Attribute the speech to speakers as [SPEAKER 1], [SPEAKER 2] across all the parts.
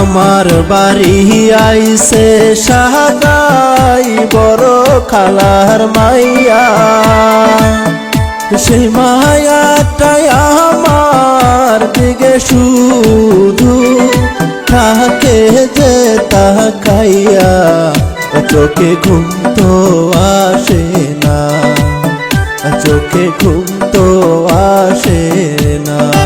[SPEAKER 1] আমার বাড়ি আইসে সাহাগাই বড় খালার মাইয়া। সেই মায়াটাই আমার দিকে শুধু থাকে যে তাকাইয়া চোখে ঘুম তো আসে না। চোখে ঘুম তো আসে না।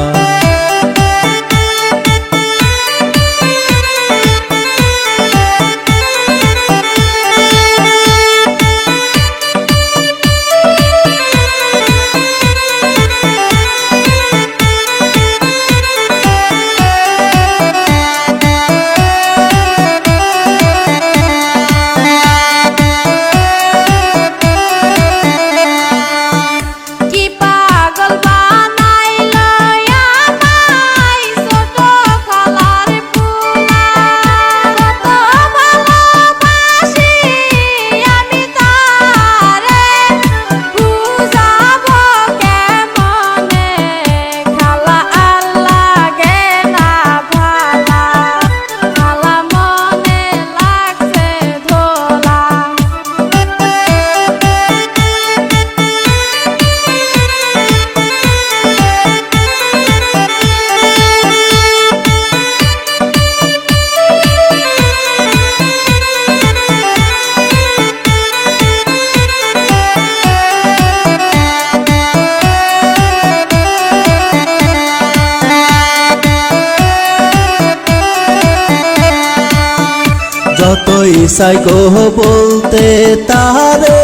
[SPEAKER 1] যতই সাইকো বলতে তারে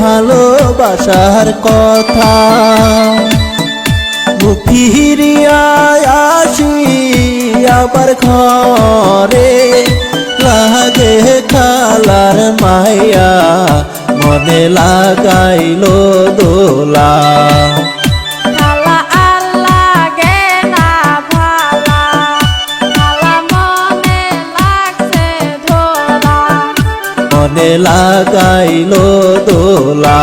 [SPEAKER 1] ভালোবাসার কথা। মুখ ফিরিয়া আসি আবার ঘরে, লাগে খালার মায়া, মনে লাগাইলো দোলা। লাগাইল লাগাইলো দোলা।